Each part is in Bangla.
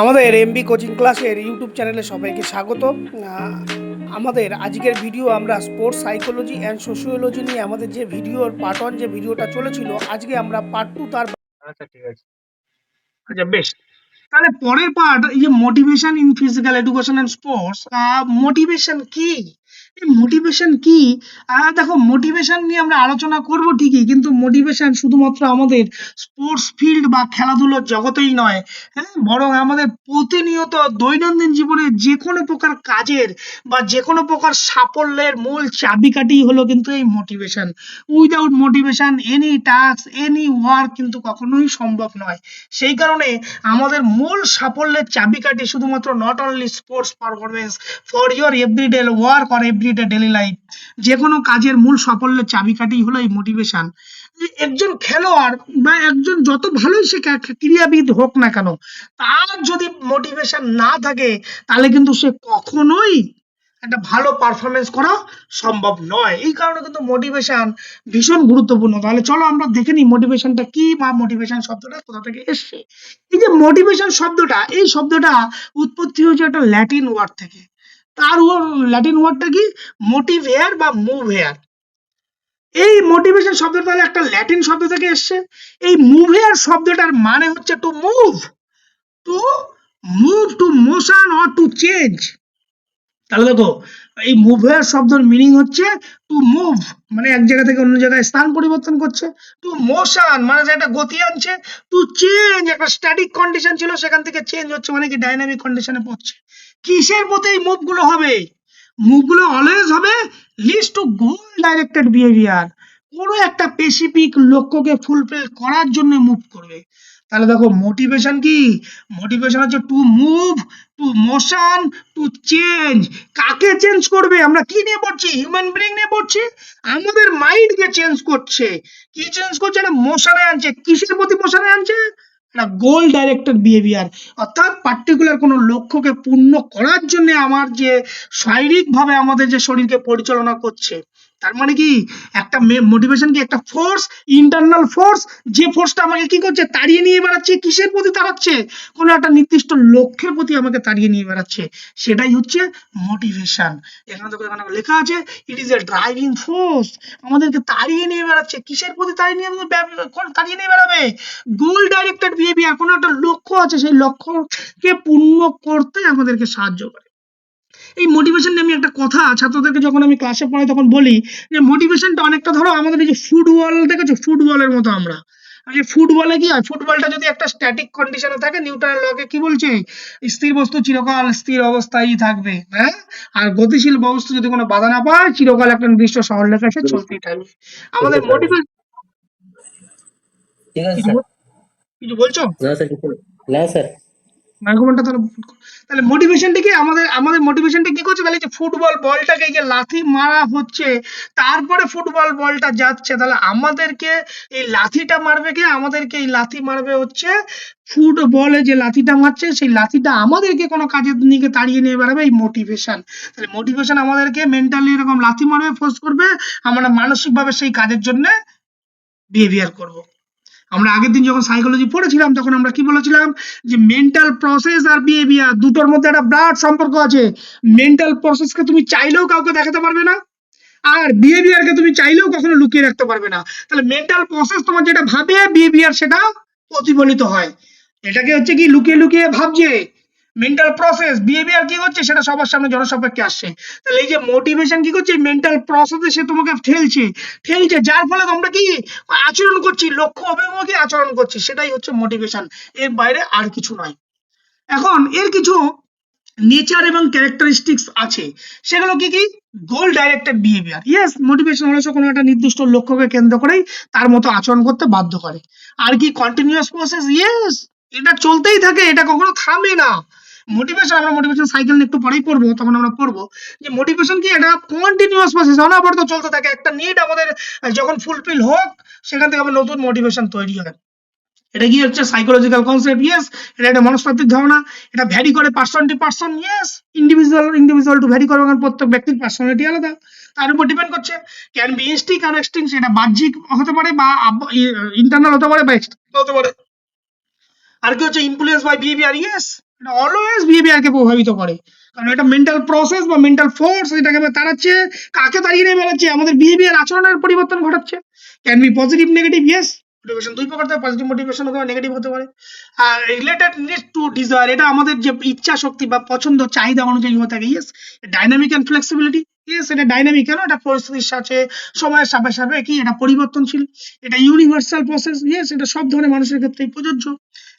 আমাদের এমবি কোচিং ক্লাসের ইউটিউব চ্যানেলে সবাইকে স্বাগত। আমাদের আজকের ভিডিও আমরা স্পোর্টস সাইকোলজি অ্যান্ড সোশিওলজি নিয়ে আমাদের যে ভিডিওর পার্ট ওয়ান যে ভিডিওটা চলেছিল, আজকে আমরা পার্ট টু তার আচ্ছা ঠিক আছে। আচ্ছা বেশ। তাহলে পরের পার্ট এই যে motivation in physical education and sports motivation কি? মোটিভেশন কি? দেখো মোটিভেশন নিয়ে আমরা আলোচনা করব ঠিকই, কিন্তু মোটিভেশন শুধুমাত্র আমাদের স্পোর্টস ফিল্ড বা খেলাধুলোর জগতেই নয় হ্যাঁ? বরং আমাদের প্রতিনিয়ত দৈনন্দিন জীবনে যে কোনো প্রকার কাজের বা যে কোনো প্রকার সাফল্যের মূল চাবিকাঠি হলো কিন্তু এই motivation without motivation any task any work কিন্তু কখনোই সম্ভব নয়। সেই কারণে আমাদের মূল সাফল্যের চাবিকাঠি শুধুমাত্র not only sports performance for your everyday work or everyday daily life যে কোনো কাজের মূল সাফল্যের চাবিকাঠি হলো এই মোটিভেশন একজন খেলোয়াড় বা একজন যত ভালোই সে ক্রীড়াবিদ হোক না কেন, তার যদি মোটিভেশন না থাকে, তাহলে কিন্তু সে কখনোই একটা ভালো পারফরমেন্স করা সম্ভব নয়। এই কারণে কিন্তু মোটিভেশন ভীষণ গুরুত্বপূর্ণ। তাহলে চলো আমরা দেখে নিই মোটিভেশনটা কি বা মোটিভেশন শব্দটা কোথা থেকে এসছে। এই যে মোটিভেশন শব্দটা, এই শব্দটা উৎপত্তি হয়েছে একটা ল্যাটিন ওয়ার্ড থেকে। তার ল্যাটিন ওয়ার্ডটা কি? মোটিভ হেয়ার বা মুভ হেয়ার এই মোটিভেশন শব্দটা তাহলে একটা ল্যাটিন শব্দ থেকে এসছে। এই মুভ হেয়ার শব্দটার মানে হচ্ছে to move to move to motion or to change তাহলে দেখো, এই মুভ হেয়ার শব্দের মিনিং হচ্ছে টু মুভ মানে এক জায়গা থেকে অন্য জায়গায় স্থান পরিবর্তন করছে। টু মোশন মানে যে একটা গতি আনছে টু চেঞ্জ একটা স্ট্যাটিক কন্ডিশন ছিল, সেখান থেকে চেঞ্জ হচ্ছে মানে কি ডাইনামিক কন্ডিশনে পড়ছে। কিসের মতো এই মুভগুলো হবে? মুভগুলো অলওয়েজ হবে লিস্ট টু গোল ডাইরেক্টেড বিহেভিয়ার কোনো একটা স্পেসিফিক লক্ষ্যকে ফুলফিল করার জন্য মুভ করবে। তাহলে দেখো মোটিভেশন কি? মোটিভেশন হচ্ছে to move to motion to change কাকে চেঞ্জ করবে? আমরা কি নিয়ে পড়ছি? হিউম্যান ব্রেইন নিয়ে পড়ছি। আমাদের মাইন্ডকে চেঞ্জ করছে। কি চেঞ্জ করছে? না মোশনে আনছে। কিসের প্রতি মোশনে আনছে? না গোল ডাইরেক্টেড বিহেভিয়ার অর্থাৎ পার্টিকুলার কোনো লক্ষ্যকে পূর্ণ করার জন্য আমার যে শারীরিকভাবে আমাদের যে শরীরকে পরিচালনা করছে তার মানে কি? একটা মোটিভেশন কি? একটা ফোর্স ইন্টারনাল ফোর্স যে ফোর্সটা আমাকে কি করছে? তাড়িয়ে নিয়ে বেড়াচ্ছে। কিসের প্রতি তাড়াচ্ছে? কোনো একটা নির্দিষ্ট লক্ষ্যের প্রতি আমাকে তাড়িয়ে নিয়ে বেড়াচ্ছে। সেটাই হচ্ছে মোটিভেশন এখানে দেখো, এখানে লেখা আছে it is a driving force আমাদেরকে তাড়িয়ে নিয়ে বেড়াচ্ছে। কিসের প্রতি তাড়িয়ে নিয়ে তাড়িয়ে নিয়ে বেড়াবে? গোল ডাইরেক্টেড বিহেভিয়ার কোনো একটা লক্ষ্য আছে, সেই লক্ষ্যকে পূর্ণ করতে আমাদেরকে সাহায্য করে। এই মোটিভেশন নিয়ে আমি একটা কথা ছাত্রদেরকে যখন আমি ক্লাসে পড়াই তখন বলি যে মোটিভেশনটা অনেকটা ধরো আমাদের এই যে ফুটবল দেখেছ? ফুটবলের মতো আমরা। যে ফুটবলে কি হয়? ফুটবলটা যদি একটা স্ট্যাটিক কন্ডিশনে থাকে নিউটনের লকে কি বলছে? স্থির বস্তু চিরকাল স্থির অবস্থায় থাকবে হ্যাঁ? আর গতিশীল বস্তু যদি কোনো বাধা না পায় চিরকাল একটা নির্দিষ্ট সরলরেখা এসে চলতেই থাকবে। আমাদের মোটিভেশন ঠিক আছে কিছু বলছো? না স্যার। না স্যার। আর্গুমেন্টটা তাহলে তাহলে মোটিভেশনটা কি? আমাদের আমাদের মোটিভেশনটা কি করছে? তাহলে যে ফুটবল বলটাকে যে লাথি মারা হচ্ছে, তারপরে ফুটবল বলটা যাচ্ছে, তাহলে আমাদেরকে এই লাথিটা মারবে কে? আমাদেরকে এই লাথি মারবে হচ্ছে ফুটবলে যে লাথিটা মারছে, সেই লাথিটা আমাদেরকে কোনো কাজের দিকে তাড়িয়ে নিয়ে বেড়াবে এই মোটিভেশন তাহলে মোটিভেশন আমাদেরকে মেন্টালি এরকম লাথি মারবে ফোর্স করবে, আমরা মানসিকভাবে সেই কাজের জন্য বিহেভিয়ার করব। আমরা আগের দিন যখন সাইকোলজি পড়েছিলাম, তখন আমরা কি বলেছিলাম? যে মেন্টাল প্রসেস আর বিহেভিয়ার দুটোর মধ্যে একটা ব্লাড সম্পর্ক আছে। মেন্টাল প্রসেসকে তুমি চাইলেও কাউকে দেখাতে পারবে না, আর বিহেভিয়ারকে তুমি চাইলেও কখনো লুকিয়ে রাখতে পারবে না। তাহলে মেন্টাল প্রসেস তোমার যেটা ভাবে বিহেভিয়ার সেটা প্রতিফলিত হয়। এটাকে হচ্ছে কি লুকিয়ে লুকিয়ে ভাবছে। মেন্টাল প্রসেস বিহেভিয়ার কি হচ্ছে সেটা সবার সামনে জনসাপেক্ষে আসছে। তাহলে এই যে মোটিভেশন কি করছে? মেন্টাল প্রসেসে সে তোমাকে ঠেলছে। ঠেলছে, যার ফলে তোমরা কি আচরণ করছি, লক্ষ্য অভিমুখী আচরণ করছি, সেটাই হচ্ছে মোটিভেশন এর বাইরে আর কিছু নয়। এখন এর কিছু নেচার এবং ক্যারেক্টারিস্টিক্স আছে। সেগুলো কি কি? Goal directed behaviour yes motivation হলো কোনো একটা নির্দিষ্ট লক্ষ্যকে কেন্দ্র করেই তার মতো আচরণ করতে বাধ্য করে। আর কি কন্টিনিউয়াস প্রসেস ইয়েস এটা চলতেই থাকে, এটা কখনো থামে না। মোটিভেশন আমরা মোটিভেশন সাইকেল নিয়ে একটু পরেই পড়ব, তখন আমরা পড়ব। যে মোটিভেশন কি? এটা কন্টিনিউয়াস প্রসেস অনবরত চলতে থাকে। একটা নিড আমাদের যখন ফুলফিল হোক, সেখান থেকে আবার নতুন মোটিভেশন তৈরি হয় এটা কি হচ্ছে? সাইকোলজিক্যাল কনসেপ্ট ইয়েস এটা একটা মনস্তাত্ত্বিক ধারণা। এটা ভ্যারি করে person to person yes individual individual to vary করে কারণ প্রত্যেক ব্যক্তির পার্সোনালিটি আলাদা। তার উপর ডিপেন্ড করছে। ক্যান বি ইনস্টিক আর এক্সটিং সেটা বাহ্যিক হতে পারে বা ইন্টারনাল হতে পারে বা external হতে পারে। আর কি হচ্ছে? ইনফ্লুয়েন্স বাই বিহেভিয়ার ইয়েস এটা অলওয়েজ বিহেভিয়ারকে প্রভাবিত করে। কারণ এটা মেন্টাল প্রসেস বা মেন্টাল ফোর্স এটাকে তাড়াচ্ছে, কাকে তাড়িয়ে নিয়ে বেড়াচ্ছে, আমাদের বিহেভিয়ার আচরণের পরিবর্তন ঘটাচ্ছে। Can be positive negative yes motivation দুই প্রকার থাকে পজিটিভ মোটিভেশন হতে পারে নেগেটিভ হতে পারে। আর রিলেটেড নিড টু ডিজায়ার এটা আমাদের যে ইচ্ছা শক্তি বা পছন্দ, চাহিদা অনুযায়ী হয়ে থাকে। Yes dynamic and flexibility yes এটা ডাইনামিক কেন? এটা পরিস্থিতির সাথে সময়ের সাথে সাথে কি? এটা পরিবর্তনশীল এটা ইউনিভার্সাল প্রসেস ইয়েস এটা সব ধরনের মানুষের ক্ষেত্রেই প্রযোজ্য।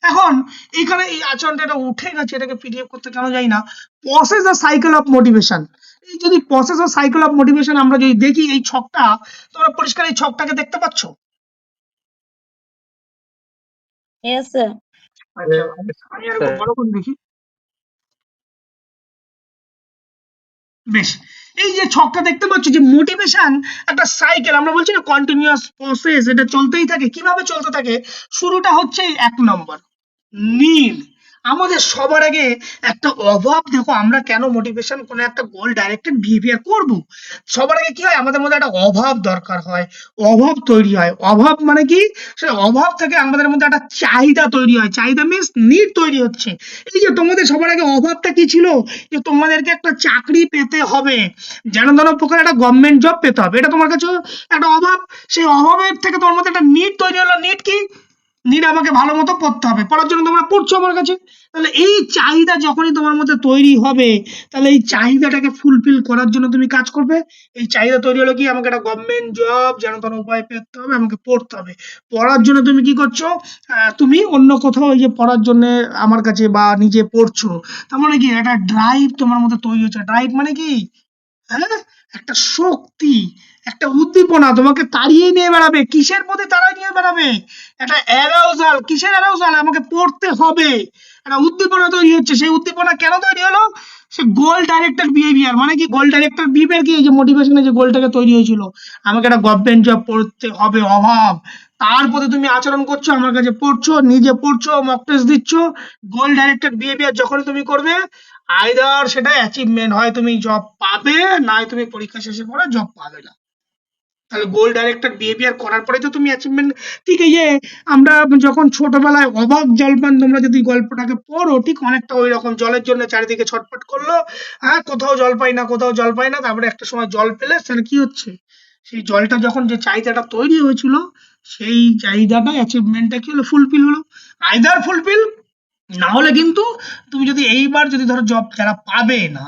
এখন এখানে এই আচরণটা এটা উঠে গেছে এটাকে পিডিএফ করতে কেন যাই না? প্রসেস আর সাইকেল অফ মোটিভেশন এই যদি প্রসেস আর সাইকেল অফ মোটিভেশন আমরা যদি দেখি এই ছকটা তোমরা পরিষ্কার এই ছকটাকে দেখতে পাচ্ছ? দেখি। বেশ, এই যে ছকটা দেখতে পাচ্ছ যে মোটিভেশন একটা সাইকেল আমরা বলছি না কন্টিনিউয়াস প্রসেস এটা চলতেই থাকে। কীভাবে চলতে থাকে? শুরুটা হচ্ছে এক নম্বর নিড আমাদের সবার আগে একটা অভাব, দেখো আমরা কেন মোটিভেশন কোনো একটা গোল ডাইরেক্টেড বিহেভিয়ার করব? সবার আগে কি হয়? আমাদের মধ্যে একটা অভাব দরকার হয়, অভাব তৈরি হয়। অভাব মানে কি? সেই অভাব থেকে আমাদের মধ্যে একটা চাহিদা তৈরি হয়। চাহিদা মিন্স নিড তৈরি হচ্ছে। এই যে তোমাদের সবার আগে অভাবটা কি ছিল? যে তোমাদেরকে একটা চাকরি পেতে হবে। যেন ধরো প্রকার একটা গভর্নমেন্ট জব পেতে হবে। এটা তোমার কাছে একটা অভাব। সেই অভাবের থেকে তোমার মধ্যে একটা নিড তৈরি হলো। নিড কি? নিড আমাকে ভালো মতো পড়তে হবে। পড়ার জন্য তোমরা পড়ছো আমার কাছে। তাহলে এই চাহিদা যখনই তোমার মধ্যে তৈরি হবে, তাহলে এই চাহিদাটাকে ফুলফিল করার জন্য তুমি কাজ করবে। এই চাহিদা তৈরি হলো কি আমাকে একটা গভর্নমেন্ট জব যেন তেন উপায় পেতে হবে, আমাকে পড়তে হবে। পড়ার জন্য তুমি কি করছ? তুমি অন্য কোথাও ওই যে পড়ার জন্য আমার কাছে বা নিজে পড়ছো। তার মানে কি? একটা ড্রাইভ তোমার মধ্যে তৈরি হচ্ছে। ড্রাইভ মানে কি? হ্যাঁ? একটা শক্তি। একটা উদ্দীপনা তোমাকে তাড়িয়ে নিয়ে বেড়াবে, কিসের মধ্যে তাড়িয়ে নিয়ে বেড়াবে? একটা অ্যারাউজাল কিসের অ্যারাউজাল আমাকে পড়তে হবে। একটা উদ্দীপনা তৈরি হচ্ছে। সেই উদ্দীপনা কেন তৈরি হলো? সে গোল ডাইরেক্টেড বিহেভিয়ার মানে কি? গোল ডাইরেক্টেড বিহেভিয়ার কি? এই যে মোটিভেশনে যে গোলটাকে তৈরি হয়েছিল। আমাকে একটা গভর্নমেন্ট জব পড়তে হবে, অভাব। তার প্রতি তুমি আচরণ করছ, আমার কাছে পড়ছো, নিজে পড়ছো মক টেস্ট দিচ্ছ। গোল ডাইরেক্টর বিহেভিয়ার যখন তুমি করবে আইদার সেটা অ্যাচিভমেন্ট হয় তুমি জব পাবে নয় তুমি পরীক্ষা শেষে করে জব পাবে না। তাহলে গোল ডাইরেক্টেড বিহেভিয়ার করার পরে তো তুমি অ্যাচিভমেন্ট ঠিক এই যে আমরা যখন ছোটবেলায় অবাক জলপান তোমরা যদি গল্পটাকে পড়ো, ঠিক অনেকটা ওই রকম জলের জন্য চারিদিকে ছটফট করল হ্যাঁ কোথাও জল পাই না, কোথাও জল পাই না, তারপরে একটা সময় জল পেলে সেটা কি হচ্ছে? সেই জলটা যখন যে চাহিদাটা তৈরি হয়েছিল, সেই চাহিদাটা অ্যাচিভমেন্টটা কি হলো? ফুলফিল হলো। আইদার ফুলফিল না হলে কিন্তু তুমি যদি এইবার যদি ধরো জব যারা পাবে না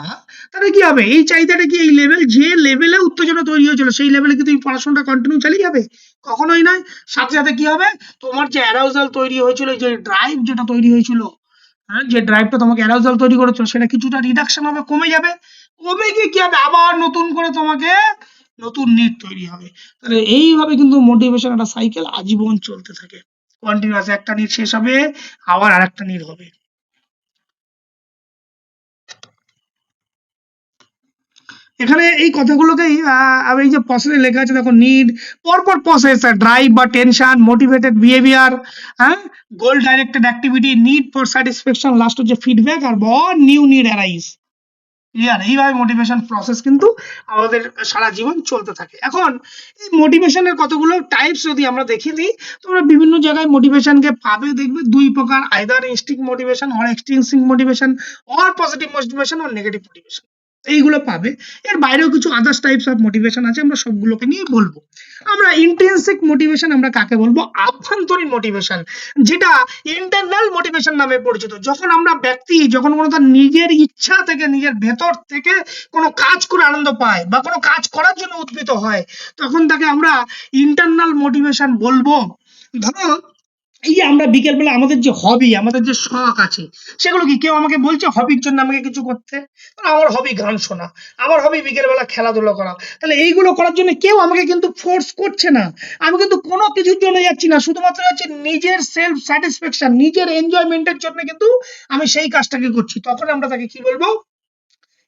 তাহলে কি হবে? এই চাহিদাটা কি এই লেভেল যে লেভেলে উত্তেজনা তৈরি হয়েছিল, সেই লেভেলে কি তুমি পড়াশোনাটা কন্টিনিউ চালিয়ে যাবে? কখনোই নয়। সাথে সাথে কি হবে? তোমার যে অ্যারাউজাল তৈরি হয়েছিল, যে ড্রাইভ যেটা তৈরি হয়েছিল হ্যাঁ যে ড্রাইভটা তোমাকে অ্যারাউজাল তৈরি করেছিল, সেটা কিছুটা রিডাকশন হবে, কমে যাবে। কমে গিয়ে কি হবে? আবার নতুন করে তোমাকে নতুন নিট তৈরি হবে। তাহলে এইভাবে কিন্তু মোটিভেশন একটা সাইকেল আজীবন চলতে থাকে। কন্টিনিউয়াস একটা নিট শেষ হবে, আবার আরেকটা নিড হবে। এখানে এই কথাগুলোকেই আমি যে প্রসেসে লেখা আছে, দেখো নিড পরপর প্রসেস ড্রাইভ বা টেনশন মোটিভেটেড বিহেভিয়ার হ্যাঁ goal directed activity need for satisfaction last হচ্ছে ফিডব্যাক আর বর নিউ নিড অ্যারাইজ ক্লিয়ার এইভাবে মোটিভেশন প্রসেস কিন্তু আমাদের সারা জীবন চলতে থাকে। এখন, এই মোটিভেশনের কতগুলো টাইপস যদি আমরা দেখে দিই, তোমরা বিভিন্ন জায়গায় মোটিভেশনকে পাবে, দেখবে দুই প্রকার either instinct motivation or extrinsic motivation or positive motivation or negative motivation এইগুলো পাবে। এর বাইরেও কিছু আদার্স টাইপস অফ মোটিভেশন আছে, আমরা সবগুলোকে নিয়ে বলব। আমরা ইন্টেন্সিক মোটিভেশন আমরা কাকে বলব? আভ্যন্তরীণ মোটিভেশন যেটা ইন্টারনাল মোটিভেশন নামে পরিচিত। যখন আমরা ব্যক্তি, যখন কোনো তার নিজের ইচ্ছা থেকে, নিজের ভেতর থেকে কোনো কাজ করে আনন্দ পায় বা কোনো কাজ করার জন্য উদ্ভূত হয়, তখন তাকে আমরা ইন্টারনাল মোটিভেশন বলব। ধরো এই আমরা বিকেলবেলা আমাদের যে হবি আমাদের যে শখ আছে, সেগুলো কি? কেউ আমাকে বলছে হবির জন্য আমাকে কিছু করতে? আমার হবি গান শোনা, আমার হবি বিকেলবেলা খেলাধুলা করা। তাহলে এইগুলো করার জন্য কেউ আমাকে কিন্তু ফোর্স করছে না। আমি কিন্তু কোনো কিছুর জন্য যাচ্ছি না, শুধুমাত্র যাচ্ছি নিজের সেলফ স্যাটিসফ্যাকশন নিজের এনজয়মেন্টের জন্য কিন্তু আমি সেই কাজটাকে করছি। তখন আমরা তাকে কি বলব?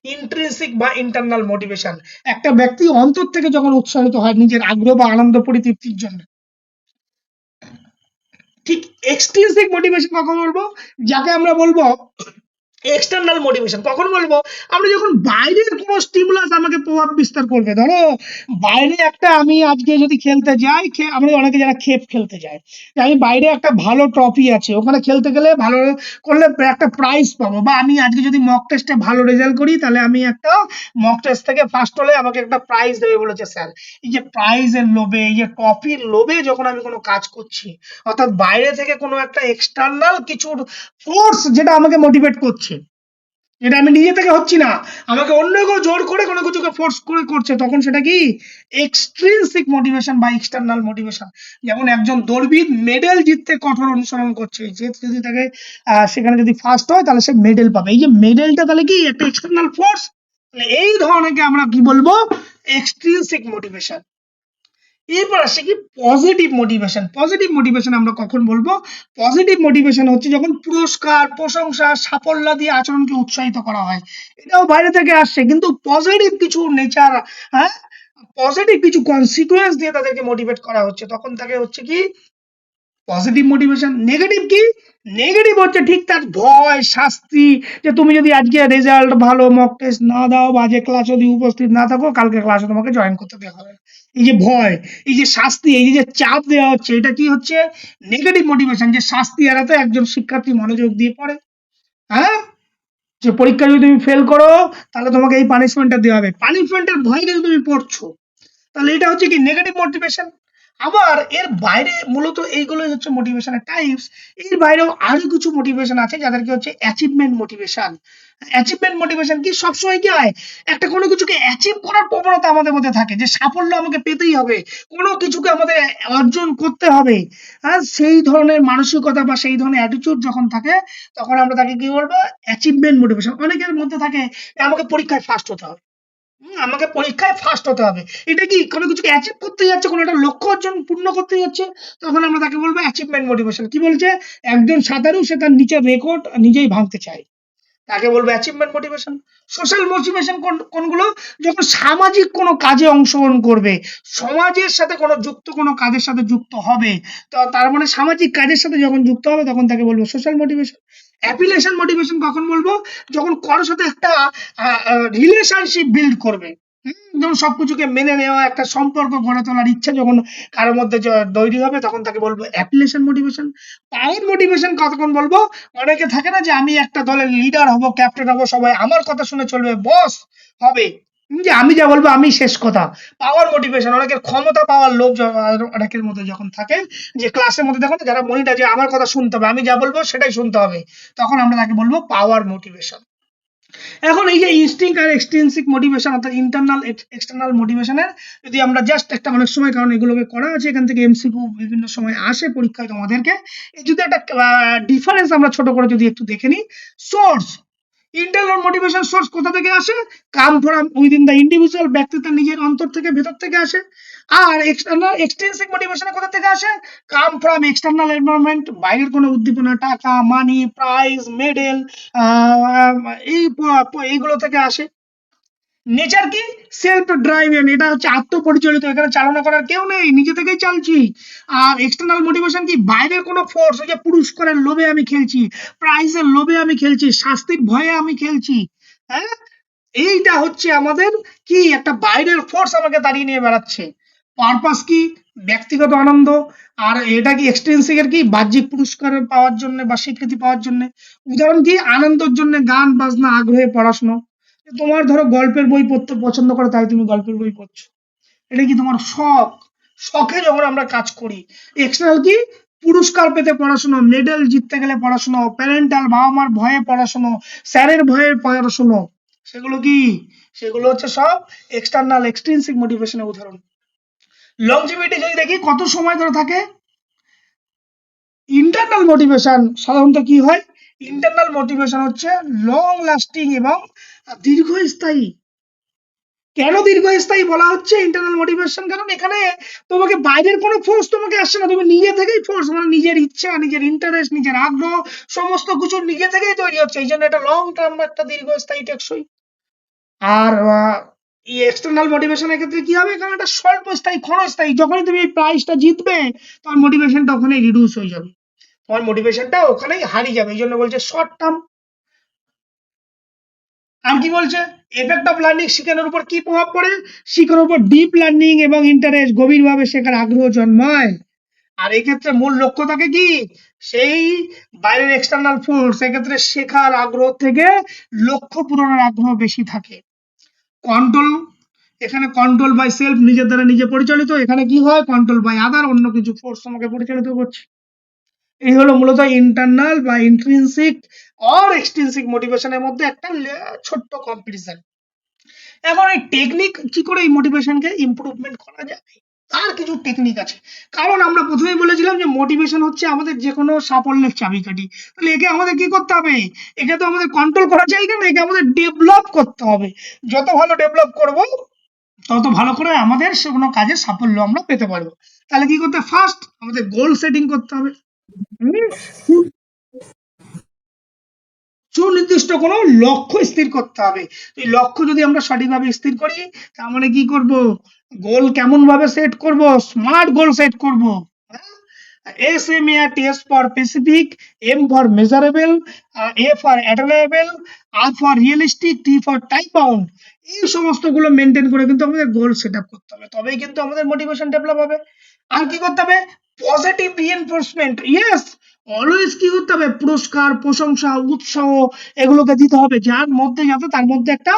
ইন্ট্রিনসিক বা ইন্টারনাল মোটিভেশন একটা ব্যক্তি অন্তর থেকে যখন উৎসাহিত হয় নিজের আগ্রহ বা আনন্দ পরিতৃপ্তির জন্য ঠিক এক্সট্রিনসিক মোটিভেশন কখন বলব যাকে আমরা বলব এক্সটার্নাল মোটিভেশন কখন বলব? আমরা যখন বাইরের কোনো স্টিমুলাস আমাকে প্রভাব বিস্তার করবে, ধরো, বাইরে একটা আমি আজকে যদি খেলতে যাই আমরা অনেকে যারা খেপ খেলতে যায় আমি বাইরে একটা ভালো ট্রফি আছে, ওখানে খেলতে গেলে ভালো করলে একটা প্রাইজ পাবো, বা আমি আজকে যদি মক টেস্টে ভালো রেজাল্ট করি, তাহলে আমি একটা মক টেস্ট থেকে ফার্স্ট হলে আমাকে একটা প্রাইজ দেবে বলেছে স্যার এই যে প্রাইজের লোভে, এই যে ট্রফির লোভে যখন আমি কোনো কাজ করছি, অর্থাৎ বাইরে থেকে কোনো একটা এক্সটার্নাল কিছুর ফোর্স যেটা আমাকে মোটিভেট করছে যেটা আমি নিজে থেকে হচ্ছি না। আমাকে অন্য কেউ জোর করে কোনো কিছুকে ফোর্স করে করছে, তখন সেটা কি? এক্সট্রিনসিক মোটিভেশন বা এক্সটার্নাল মোটিভেশন যেমন একজন দৌড়বিদ মেডেল জিততে কঠোর অনুসরণ করছে যে যদি তাকে সেখানে যদি ফার্স্ট হয়, তাহলে সে মেডেল পাবে। এই যে মেডেলটা তাহলে কি? একটা এক্সটার্নাল ফোর্স এই ধরনেরকে আমরা কি বলব? এক্সট্রিনসিক মোটিভেশন এরপর আসে কি পজিটিভ মোটিভেশন পজিটিভ মোটিভেশন আমরা কখন বলব? পজিটিভ মোটিভেশন হচ্ছে যখন পুরস্কার, প্রশংসা, সাফল্য দিয়ে আচরণকে উৎসাহিত করা হয়। এটাও বাইরে থেকে আসছে, কিন্তু পজিটিভ কিছু নেচার হ্যাঁ? পজিটিভ কিছু কনসিকুয়েন্স দিয়ে তাদেরকে মোটিভেট করা হচ্ছে। তখন তাকে হচ্ছে কি পজিটিভ মোটিভেশন নেগেটিভ কি? নেগেটিভ হচ্ছে ঠিক তার ভয়, শাস্তি, যে তুমি যদি আজকে রেজাল্ট ভালো মক টেস্ট না দাও বা যে ক্লাস যদি উপস্থিত না থাকো, কালকে ক্লাসে তোমাকে জয়েন করতে দেওয়া হবে। এই যে ভয়, এই যে শাস্তি, এই যে চাপ দেওয়া হচ্ছে, এটা কি হচ্ছে? নেগেটিভ মোটিভেশন যে শাস্তি এড়াতে একজন শিক্ষার্থী মনোযোগ দিয়ে পড়ে। হ্যাঁ? যে পরীক্ষা যদি তুমি ফেল করো, তাহলে তোমাকে এই পানিশমেন্টটা দেওয়া হবে। পানিশমেন্টের ভয় যদি তুমি পড়ছো, তাহলে এটা হচ্ছে কি? নেগেটিভ মোটিভেশন আবার এর বাইরে মূলত এইগুলোই হচ্ছে মোটিভেশনের টাইপস এর বাইরেও আরও কিছু মোটিভেশন আছে যাদেরকে হচ্ছে অ্যাচিভমেন্ট মোটিভেশন অ্যাচিভমেন্ট মোটিভেশন কি সবসময় কি হয়? একটা কোনো কিছুকে অ্যাচিভ করার প্রবণতা আমাদের মধ্যে থাকে, যে সাফল্য আমাকে পেতেই হবে, কোনো কিছুকে আমাদের অর্জন করতে হবে। আর সেই ধরনের মানসিকতা বা সেই ধরনের অ্যাটিটিউড যখন থাকে, তখন আমরা তাকে কি বলব? অ্যাচিভমেন্ট মোটিভেশন অনেকের মধ্যে থাকে আমাকে পরীক্ষায় ফার্স্ট হতে হবে। আমাকে পরীক্ষায় ফার্স্ট হতে হবে। এটা কি কোনো কিছুকে অ্যাচিভ করতে যাচ্ছে, কোনো একটা লক্ষ্য অর্জন পূর্ণ করতে যাচ্ছে? তখন আমরা তাকে বলব অ্যাচিভমেন্ট মোটিভেশন কি বলছে? একজন সাঁতারু সে তার নিচের রেকর্ড নিজেই ভাঙতে চায়। তাকে বলব অ্যাচিভমেন্ট মোটিভেশন সোশ্যাল মোটিভেশন কোনগুলো? যখন সামাজিক কোনো কাজে অংশগ্রহণ করবে, সমাজের সাথে কোনো যুক্ত, কোনো কাজের সাথে যুক্ত হবে, তো তার মানে সামাজিক কাজের সাথে যখন যুক্ত হবে, তখন তাকে বলব সোশ্যাল মোটিভেশন অ্যাপিলেশন মোটিভেশন কখন বলব? যখন কারোর সাথে একটা রিলেশনশিপ বিল্ড করবে। যেমন সবকিছুকে মেনে নেওয়া, একটা সম্পর্ক গড়ে তোলার ইচ্ছা যখন কারোর মধ্যে তৈরি হবে, তখন তাকে বলব অ্যাপিলেশন মোটিভেশন পাওয়ার মোটিভেশন কতক্ষণ বলব? অনেকে থাকে না যে, আমি একটা দলের লিডার হব ক্যাপ্টেন হব, সবাই আমার কথা শুনে চলবে বস হবে। যে আমি যা বলব আমি শেষ কথা। পাওয়ার মোটিভেশন অনেকের ক্ষমতা পাওয়ার লোভ অনেকের মধ্যে যখন থাকে, যে ক্লাসের মধ্যে দেখো যারা মনিটা যে আমার কথা শুনতে হবে, আমি যা বলব সেটাই শুনতে হবে। তখন আমরা তাকে বলব পাওয়ার মোটিভেশন এখন এই যে ইনস্টিংক্ট আর এক্সট্রিনসিক মোটিভেশন অর্থাৎ ইন্টারনাল এক্সটার্নাল মোটিভেশনের যদি আমরা জাস্ট একটা অনেক সময়, কারণ এগুলোকে করা আছে, এখান থেকে এমসিকিউ বিভিন্ন সময় আসে পরীক্ষায় তোমাদেরকে এই যদি একটা ডিফারেন্স আমরা ছোট করে যদি একটু দেখে নিই সোর্স ইন্টারনাল মোটিভেশন সোর্স কোথা থেকে আসে? Come from within the individual ব্যক্তি তার নিজের অন্তর থেকে, ভেতর থেকে আসে। আর এক্সটার্নাল এক্সটেন্সিভ মোটিভেশন কোথা থেকে আসে? কাম ফ্রম এক্সটার্নাল এনভায়রনমেন্ট বাইরের কোনো উদ্দীপনা, টাকা মানি প্রাইজ মেডেল এই এইগুলো থেকে আসে। নেচার কি সেলফ ড্রাইভেন এটা হচ্ছে আত্মপরিচালিত, এখানে চালনা করার কেউ নেই, নিজে থেকেই চালছি। আর এক্সটার্নাল মোটিভেশন কি? বাইরের কোনো ফোর্স ওই যে পুরস্কারের লোভে আমি খেলছি প্রাইজের লোভে আমি খেলছি, শাস্তির ভয়ে আমি খেলছি হ্যাঁ? এইটা হচ্ছে আমাদের কি? একটা বাইরের ফোর্স আমাকে দাঁড়িয়ে নিয়ে বেড়াচ্ছে। পারপাস কি? ব্যক্তিগত আনন্দ। আর এটা কি এক্সটেন্সিক এর কি? বাহ্যিক পুরস্কার পাওয়ার জন্য বা স্বীকৃতি পাওয়ার জন্য। উদাহরণ কি আনন্দের জন্য গান, বাজনা, আগ্রহে পড়াশোনা। তোমার ধরো গল্পের বই পড়তে পছন্দ করো, তাই তুমি গল্পের বই পড়ছো। এটা কি তোমার শখ? শখে যখন আমরা কাজ করি এক্সটার্নাল কি? পুরস্কার পেতে পড়াশোনা মেডেল জিততে গেলে পড়াশোনা প্যারেন্টাল বাবা মার ভয়ে পড়াশোনা স্যারের ভয়ে পড়াশুনো, সেগুলো কি? সেগুলো হচ্ছে সব এক্সটার্নাল এক্সট্রিনসিক মোটিভেশনের উদাহরণ। লংজিভিটি যদি দেখি, কত সময় ধরে থাকে? ইন্টারনাল মোটিভেশন সাধারণত কি হয়? ইন্টারনাল মোটিভেশন হচ্ছে লং লাস্টিং এবং দীর্ঘস্থায়ী। কেন দীর্ঘস্থায়ী বলা হচ্ছে ইন্টারনাল মোটিভেশন কারণ এখানে তোমাকে বাইরের কোনো ফোর্স তোমাকে আসছে না। তুমি নিজে থেকেই ফোর্স মানে নিজের ইচ্ছা, নিজের ইন্টারেস্ট নিজের আগ্রহ, সমস্ত কিছু নিজে থেকেই তৈরি হচ্ছে। এই জন্য এটা লং টার্ম একটা দীর্ঘস্থায়ী টেকসই। আর এই এক্সটার্নাল মোটিভেশনের ক্ষেত্রে কি হবে? কারণ এটা স্বল্পস্থায়ী, ক্ষণস্থায়ী। যখনই তুমি এই প্রাইজটা জিতবে তোমার মোটিভেশনটা ওখানেই রিডিউস হয়ে যাবে। তোমার মোটিভেশনটা ওখানেই হারিয়ে যাবে, এই জন্য বলছে শর্ট টার্ম আর কি বলছে? এফেক্ট অফ লার্নিং শিখানোর উপর কি প্রভাব পড়ে? শিখানোর উপর ডিপ লার্নিং এবং ইন্টারেস্ট গভীরভাবে শেখার আগ্রহ জন্মায়। আর এক্ষেত্রে মূল লক্ষ্য থাকে কি? সেই বাইরের এক্সটার্নাল ফোর্স এক্ষেত্রে শেখার আগ্রহ থেকে লক্ষ্য পূরণের আগ্রহ বেশি থাকে। কন্ট্রোল এখানে কন্ট্রোল বাই সেলফ নিজের দ্বারা নিজে পরিচালিত, এখানে কি হয়? কন্ট্রোল বাই আদার অন্য কিছু ফোর্স আমাকে পরিচালিত করছে। এই হলো মূলত ইন্টারনাল বা ইন্ট্রিনসিক অর এক্সট্রিনসিক মোটিভেশনের মধ্যে একটা ছোট্ট কম্পিটিশন এখন এই টেকনিক কি করে এই মোটিভেশনকে ইমপ্রুভমেন্ট করা যাবে তার কিছু টেকনিক আছে। কারণ আমরা প্রথমেই বলেছিলাম যে মোটিভেশন হচ্ছে আমাদের যে কোনো সাফল্যের চাবিকাঠি। তাহলে একে আমাদের কি করতে হবে? একে তো আমাদের কন্ট্রোল করা যায় না, একে আমাদের ডেভেলপ করতে হবে। যত ভালো ডেভেলপ করব, তত ভালো করে আমাদের সে কোনো কাজে সাফল্য আমরা পেতে পারব। তাহলে কি করতে ফার্স্ট আমাদের গোল সেটিং করতে হবে। সুনির্দিষ্ট কোনো লক্ষ্য স্থির করতে হবে। এই লক্ষ্য যদি আমরা সঠিকভাবে স্থির করি, তার মানে কি করব? গোল কেমন ভাবে সেট করব? স্মার্ট গোল সেট করব। S M A T S for specific M for measurable A for attainable R for realistic T for time bound এই সমস্তগুলো মেনটেন করে কিন্তু আমাদের গোল সেট আপ করতে হবে। তবেই কিন্তু আমাদের মোটিভেশন ডেভেলপ হবে। আর কি করতে হবে? পজিটিভ রিএনফোর্সমেন্ট ইয়েস অলওয়েজ কি করতে হবে? পুরস্কার, প্রশংসা, উৎসাহ এগুলোকে দিতে হবে। যার মধ্যে যাতে তার মধ্যে একটা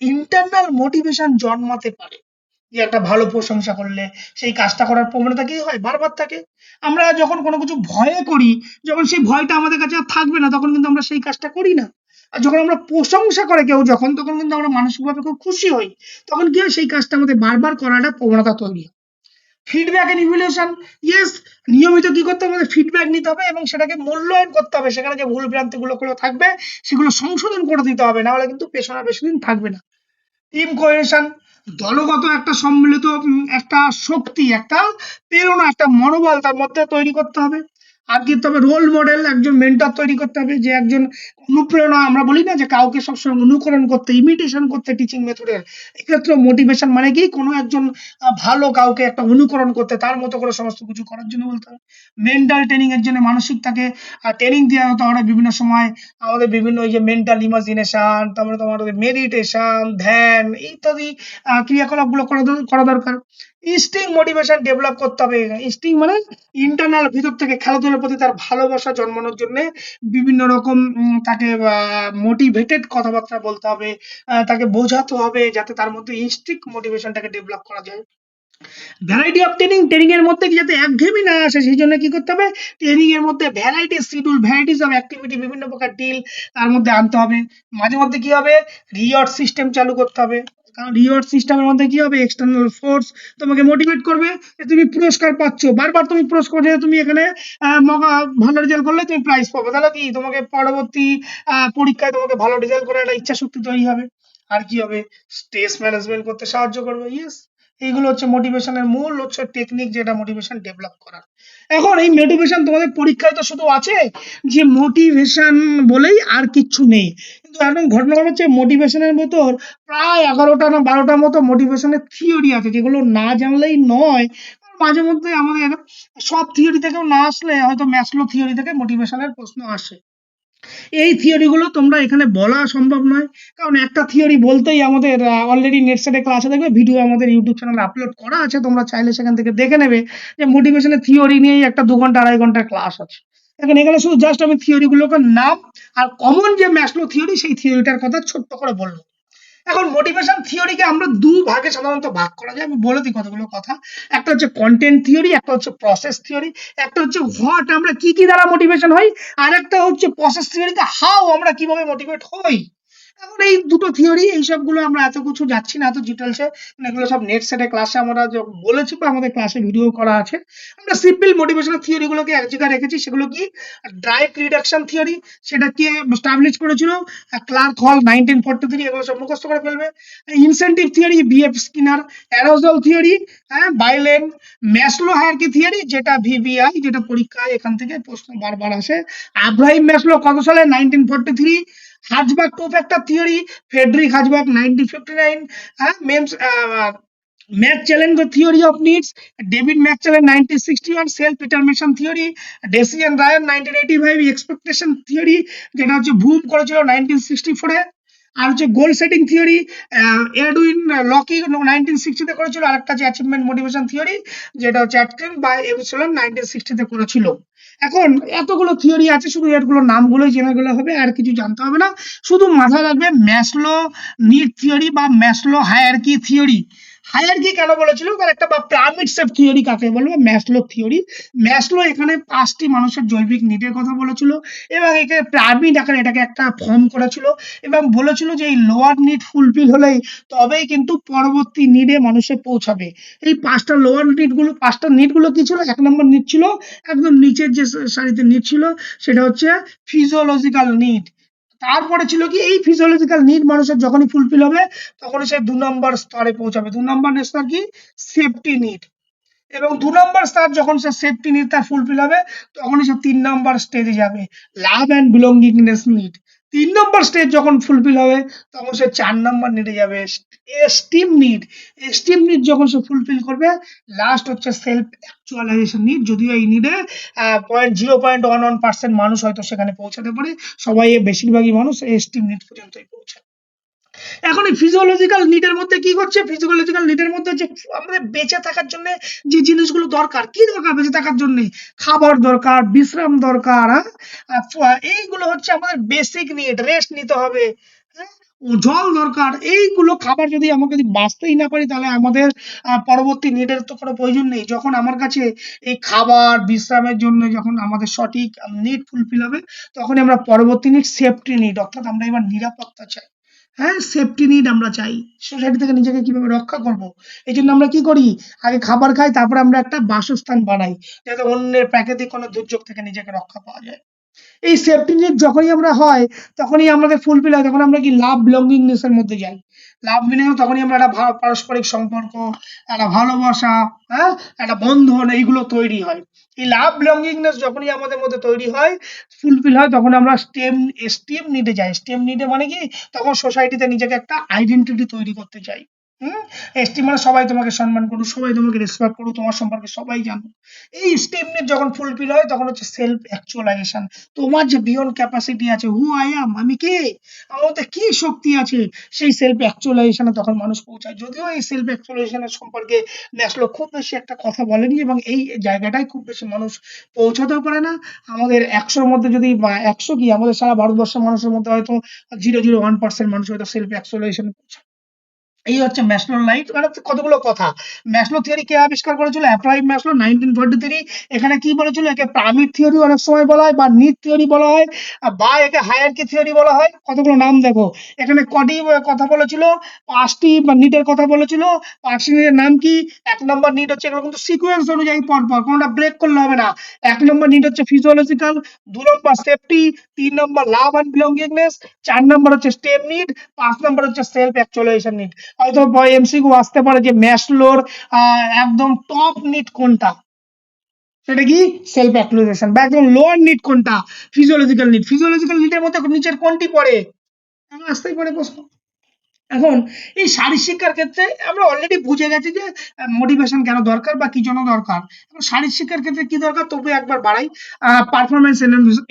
ইন্টারনাল মোটিভেশন জন্মাতে পারে। যে একটা ভালো প্রশংসা করলে, সেই কাজটা করার প্রবণতা কি হয়? বারবার থাকে। আমরা যখন কোনো কিছু ভয়ে করি, যখন সেই ভয়টা আমাদের কাছে আর থাকবে না, তখন কিন্তু আমরা সেই কাজটা করি না। আর যখন আমরা প্রশংসা করে কেউ, যখন, তখন কিন্তু আমরা মানসিকভাবে খুব খুশি হই। তখন কি হয় সেই কাজটা আমাদের বারবার করাটা প্রবণতা তৈরি হয়। ফিডব্যাক এন্ড ইভ্যালুয়েশন ইয়েস নিয়মিত কি করতে হবে? ফিডব্যাক নিতে হবে এবং সেটাকে মূল্যায়ন করতে হবে। সেখানে যে ভুল ভ্রান্তি গুলো গুলো থাকবে, সেগুলো সংশোধন করে দিতে হবে। না হলে কিন্তু পেছনে বেশি দিন থাকবে না। টিম কোহেশন দলগত একটা সম্মিলিত একটা শক্তি, একটা প্রেরণা, একটা মনোবল তার মধ্যে তৈরি করতে হবে। আর কি তবে রোল মডেল একজন মেন্টর তৈরি করতে হবে যে একজন অনুপ্রেরণা, আমরা বলি না যে কাউকে সবসময় অনুকরণ করতে ইমিটেশন করতে টিচিং মেথডের এক্ষেত্রে মোটিভেশন মানে কি? কোনো একজন ভালো কাউকে একটা অনুকরণ করতে, তার মতো করে সমস্ত কিছু করার জন্য বলতে হবে। মেন্টাল ট্রেনিং এর জন্য মানসিক তাকে ট্রেনিং দেওয়া হতো আমরা বিভিন্ন সময়। আমাদের বিভিন্ন ওই যে মেন্টাল ইমাজিনেশন তারপরে তোমার মেডিটেশন ধ্যান, ইত্যাদি ক্রিয়াকলাপগুলো করা করা দরকার। ইনস্টিং মোটিভেশন ডেভেলপ করতে হবে। ইনস্টিং মানে ইন্টারনাল ভিতর থেকে খেলাধুলার প্রতি তার ভালোবাসা জন্মানোর জন্য বিভিন্ন রকম তাকে মোটিভেটেড কথাবার্তা বলতে হবে তাকে বোঝাতে হবে যাতে তার মধ্যে ইনস্টিক মোটিভেশনটাকে ডেভেলপ করা যায়। ভ্যারাইটি অফ ট্রেনিং ট্রেনিং এর মধ্যে কি যাতে একঘেয়েমি না আসে, সেই জন্য কি করতে হবে? ট্রেনিং এর মধ্যে variety schedule varieties of activity বিভিন্ন প্রকার ডিল তার মধ্যে আনতে হবে। মাঝে মধ্যে কি হবে? রিওয়ার্ড সিস্টেম চালু করতে হবে। কারণ রিওয়ার্ড সিস্টেমের মধ্যে কি হবে? এক্সটার্নাল ফোর্স তোমাকে মোটিভেট করবে যে তুমি পুরস্কার পাচ্ছ। বারবার তুমি পুরস্কার যে তুমি এখানে ভালো রেজাল্ট করলে তুমি প্রাইজ পাবে। তাহলে কি? তোমাকে পরবর্তী পরীক্ষায় তোমাকে ভালো রেজাল্ট করার একটা ইচ্ছা শক্তি তৈরি হবে। আর কি হবে? স্ট্রেস ম্যানেজমেন্ট করতে সাহায্য করবে ইয়েস এইগুলো হচ্ছে মোটিভেশনের মূল হচ্ছে টেকনিক যেটা মোটিভেশন ডেভেলপ করার এখন এই মোটিভেশন তোমাদের পরীক্ষায় তো শুধু আছে যে মোটিভেশন বলেই আর কিচ্ছু নেই। কিন্তু এখন ঘটনা হচ্ছে মোটিভেশনের মতো প্রায় এগারোটা না বারোটার মতো মোটিভেশনের থিওরি আছে, যেগুলো না জানলেই নয়। মাঝে মধ্যে আমাদের সব থিওরি থেকেও না আসলে হয়তো ম্যাসলো থিওরি থেকে মোটিভেশনের প্রশ্ন আসে। এই থিওরিগুলো তোমরা এখানে বলা সম্ভব নয়। কারণ একটা থিওরি বলতেই আমাদের অলরেডি নেট সেটে ক্লাসে দেখবে ভিডিও আমাদের ইউটিউব চ্যানেলে আপলোড করা আছে, তোমরা চাইলে সেখান থেকে দেখে নেবে যে মোটিভেশনের থিওরি নিয়েই একটা দু ঘণ্টা, আড়াই ঘণ্টার ক্লাস আছে। এখন এখানে শুধু জাস্ট আমি থিওরিগুলোকে নাম আর কমন যে ম্যাসলো থিওরি সেই থিওরিটার কথা ছোট্ট করে বলব এখন মোটিভেশন থিওরিকে আমরা দু ভাগে সাধারণত ভাগ করা যায়। আমি বলে দিই কতগুলো কথা। একটা হচ্ছে কন্টেন্ট থিওরি একটা হচ্ছে প্রসেস থিওরি একটা হচ্ছে হোয়াট আমরা কি কি দ্বারা মোটিভেশন হই আর একটা হচ্ছে প্রসেস থিওরিতে হাউ আমরা কীভাবে মোটিভেট হই। এখন এই দুটো থিওরি এই সবগুলো আমরা এত কিছু যাচ্ছি না, এত ডিটেলসে এগুলো সব নেট সেটে ক্লাসে আমরা বলেছি বা আমাদের ক্লাসে ভিডিও করা আছে। আমরা সিম্পল মোটিভেশনাল থিওরি গুলোকে এক জায়গায় রেখেছি, সেগুলো কি? ড্রাইভ রিডাকশন থিওরি সেটা কে স্টাবলিশ করেছিল? Clark Hull nineteen forty three এগুলো সব মুখস্থ করে ফেলবে। Incentive theory B F Skinner arousal theory হ্যাঁ বাইলেন ম্যাসলো হায়ারকি থিওরি যেটা ভিভিআই যেটা পরীক্ষায় এখান থেকে প্রশ্ন বারবার আসে। আব্রাহিম ম্যাসলো কত সালে? Nineteen forty three Herzberg two factor theory Frederick Herzberg nineteen fifty nine হ্যাঁ memes McClelland theory of needs David McClelland nineteen sixty one self determination theory Deci Ryan nineteen eighty five expectation theory যেটা হচ্ছে বুম করেছিল নাইনটিন সিক্সটি ফোরে আর হচ্ছে goal setting theory Edwin Locke nineteen সিক্সটিতে করেছিল। আর একটা আছে অ্যাচিভমেন্ট মোটিভেশন থিওরি যেটা হচ্ছে অ্যাটকিন বা এভিসলন নাইনটিন সিক্সটিতে করেছিল। এখন এতগুলো থিওরি আছে, শুধু এগুলো নামগুলোই জেনে গেলে হবে, আর কিছু জানতে হবে না। শুধু মাথায় রাখবে ম্যাসলো নিট থিওরি বা ম্যাসলো হায়ারকি থিওরি হায়ারকি কেন বলেছিল? একটা বা পিরামিড শেপ থিওরি কাকে বলব ম্যাসলো থিওরি ম্যাসলো এখানে পাঁচটি মানুষের জৈবিক নিডের কথা বলেছিল এবং এখানে পিরামিড আকারে এটাকে একটা ফর্ম করেছিল এবং বলেছিল যে এই লোয়ার নিড ফুলফিল হলেই তবেই কিন্তু পরবর্তী নিডে মানুষে পৌঁছাবে। এই পাঁচটা লোয়ার নিডগুলো, পাঁচটা নিডগুলো কি ছিল? এক নম্বর নিড ছিল। একদম নিচের যে সারিতে নিড ছিল, সেটা হচ্ছে ফিজিওলজিক্যাল নিড তারপরে ছিল কি, এই ফিজিওলজিক্যাল নিড মানুষের যখনই ফুলফিল হবে, তখনই সে দু নম্বর স্তরে পৌঁছাবে। দু নম্বর স্তর কি? সেফটি নিড এবং দু নম্বর স্তর যখন সে সেফটি নিড তার ফুলফিল হবে, তখনই সে তিন নম্বর স্টেজে যাবে। লাভ অ্যান্ড বিলঙ্গিংনেস নিড তিন নম্বর স্টেজ যখন ফুলফিল হবে, তখন সে চার নম্বর নিডে যাবে। এস্টিম নিড এস্টিম নিড যখন সে ফুলফিল করবে লাস্ট হচ্ছে সেলফ অ্যাকচুয়ালাইজেশন নিড যদিও এই নিডে point zero point one one percent মানুষ হয়তো সেখানে পৌঁছাতে পারে। সবাই বেশিরভাগই মানুষ স্টিম নিড পর্যন্তই পৌঁছায়। এখন এই ফিজিওলজিক্যাল নিডের মধ্যে কি করছে? ফিজিওলজিক্যাল নিডের মধ্যে হচ্ছে আমাদের বেঁচে থাকার জন্য যে জিনিসগুলো দরকার, কি দরকার বেঁচে থাকার জন্য? খাবার দরকার, বিশ্রাম দরকার হ্যাঁ? এইগুলো হচ্ছে আমাদের বেসিক নিড রেস্ট নিতে হবে হ্যাঁ? জল দরকার, এইগুলো খাবার যদি আমাকে যদি বাঁচতেই না পারি, তাহলে আমাদের পরবর্তী নিডের তো কোনো প্রয়োজন নেই। যখন আমার কাছে এই খাবার, বিশ্রামের জন্য যখন আমাদের সঠিক নিড ফুলফিল হবে তখন আমরা পরবর্তী নিড সেফটি নিড অর্থাৎ আমরা এবার নিরাপত্তা চাই। হ্যাঁ সেফটি নিড আমরা চাই। সোসাইটি থেকে নিজেকে কীভাবে রক্ষা করব? এই জন্য আমরা কি করি? আগে খাবার খাই, তারপর আমরা একটা বাসস্থান বানাই, যাতে অন্যের প্রাকৃতিক কোনো দুর্যোগ থেকে নিজেকে রক্ষা পাওয়া যায়। এই সেফটি নিড যখনই আমরা হয়, তখনই আমাদের ফুলফিল হয়, তখন আমরা কি লাভ বিলঙ্গিংনেস এর মধ্যে যাই। লাভ বিলঙ্গিং তখনই আমরা একটা ভা- পারস্পরিক সম্পর্ক, একটা ভালোবাসা হ্যাঁ? একটা বন্ধন, এইগুলো তৈরি হয়। এই লাভ বিলঙ্গিংনেস যখনই আমাদের মধ্যে তৈরি হয় ফুলফিল হয়, তখন আমরা স্টেম স্টেম নিতে যাই। স্টেম নিতে মানে কি? তখন সোসাইটিতে নিজেকে একটা আইডেন্টিটি তৈরি করতে চাই। মানে সবাই তোমাকে সম্মান সবাই তোমাকে রেসপেক্ট তোমার সম্পর্কে সবাই এই যখন ফুলফিল হয়, তখন হচ্ছে সেলফ অ্যাকচুয়ালাইজেশন তোমার যে বিয়ন্ড ক্যাপাসিটি আছে হু আই আমি কে? কি শক্তি আছে? সেই সেলফ অ্যাকচুয়ালাইজেশনে তখন মানুষ পৌঁছায়। যদিও এই সেলফ অ্যাকচুয়ালাইজেশনের সম্পর্কে খুব বেশি একটা কথা বলেনি এবং এই জায়গাটায় খুব বেশি মানুষ পৌঁছাতেও পারে না। আমাদের একশোর মধ্যে যদি একশো কি? আমাদের সারা ভারতবর্ষের মানুষের মধ্যে হয়তো জিরো জিরো ওয়ান পার্সেন্ট মানুষ হয়তো সেলফ অ্যাকচুয়ালাইজেশন পৌঁছায়। এই হচ্ছে ম্যাসলো লাইট মানে কতগুলো কথা। ম্যাসলো থিওরি কে আবিষ্কার করেছিল? Abraham Maslow nineteen forty three এখানে কি বলেছিল? একে পিরামিড থিওরি অনেক সময় বলা হয় বা নিট থিওরি বলা হয় বা একে হায়ারকি থিওরি বলা হয়। কতগুলো নাম দেখো। এখানে কটি কথা বলেছিল? পাঁচটি বা নিটের কথা বলেছিল। পাঁচটি নিটের নাম কি? এক নম্বর নিট হচ্ছে এগুলো কিন্তু সিকোয়েন্স অনুযায়ী পরপর, কোনোটা ব্রেক করলে হবে না। এক নম্বর নিট হচ্ছে ফিজিওলজিক্যাল দু নম্বর সেফটি তিন নম্বর লাভ অ্যান্ড বিলঙ্গিংনেস চার নম্বর হচ্ছে স্টেপ নিট পাঁচ নম্বর হচ্ছে সেলফ অ্যাকচুয়ালাইজেশন নিড হয়তো এমসিকিউ আসতে পারে যে ম্যাসলোর একদম টপ নিট কোনটা? সেটা কি? সেলফ অ্যাক্লোজেশন বা একদম লোয়ার নিট কোনটা? ফিজিওলজিক্যাল নিট ফিজিওলজিক্যাল নিটের মধ্যে নিচের কোনটি পড়ে? আসতেই পারে প্রশ্ন? এখন এই শারীর শিক্ষার ক্ষেত্রে আমরা অলরেডি বুঝে গেছি যে মোটিভেশন কেন দরকার বা কি জন্য দরকার। এখন শারীর শিক্ষার ক্ষেত্রে কি দরকার? তবু একবার বাড়াই। পারফরমেন্স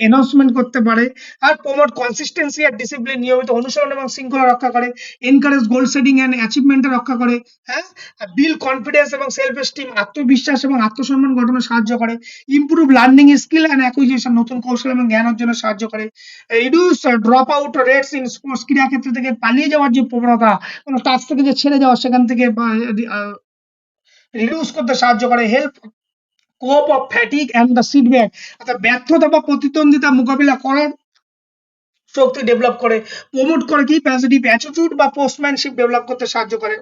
এনাউন্সমেন্ট করতে পারে। আর প্রমোট কনসিস্টেন্সি আর ডিসিপ্লিন নিয়মিত অনুসরণ এবং শৃঙ্খলা রক্ষা করে। এনকারেজ গোল সেটিং অ্যান্ড অ্যাচিভমেন্টে রক্ষা করে। হ্যাঁ? বিল কনফিডেন্স এবং সেলফ এস্টিম আত্মবিশ্বাস এবং আত্মসম্মান গঠনে সাহায্য করে। Improve learning skill and acquisition নতুন কৌশল এবং জ্ঞান অর্জনে সাহায্য করে। Reduce drop out rates in sports ক্রীড়া ক্ষেত্র থেকে পালিয়ে যাওয়ার যে প্রবণতা কোনো টাস্ক থেকে যে ছেড়ে যাওয়া সেখান থেকে রিডিউস করতে সাহায্য করে help cope of fatigue and the setback অর্থাৎ ব্যর্থতা বা প্রতিদ্বন্দ্বিতা মোকাবিলা করার শক্তি ডেভেলপ করে প্রমোট করে, কি পজিটিভ অ্যাটিটিউড বা পোস্টম্যানশিপ ডেভেলপ করতে সাহায্য করে।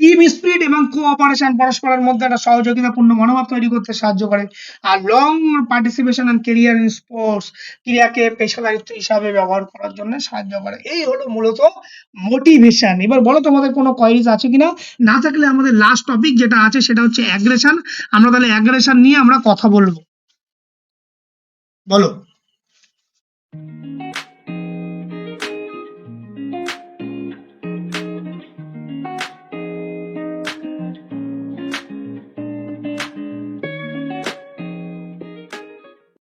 টিম স্পিরিট এবং কোঅপারেশন পরস্পরের মধ্যে একটা সহযোগিতাপূর্ণ মনোভাব তৈরি করতে সাহায্য করে আর long participation and career in sports ক্রীড়াকে পেশাদারিত্ব হিসাবে ব্যবহার করার জন্য সাহায্য করে। এই হলো মূলত মোটিভেশন এবার বলো তোমাদের কোনো কোয়ারিজ আছে কিনা? না থাকলে আমাদের লাস্ট টপিক যেটা আছে সেটা হচ্ছে অ্যাগ্রেশন আমরা তাহলে অ্যাগ্রেশন নিয়ে আমরা কথা বলব। বলো।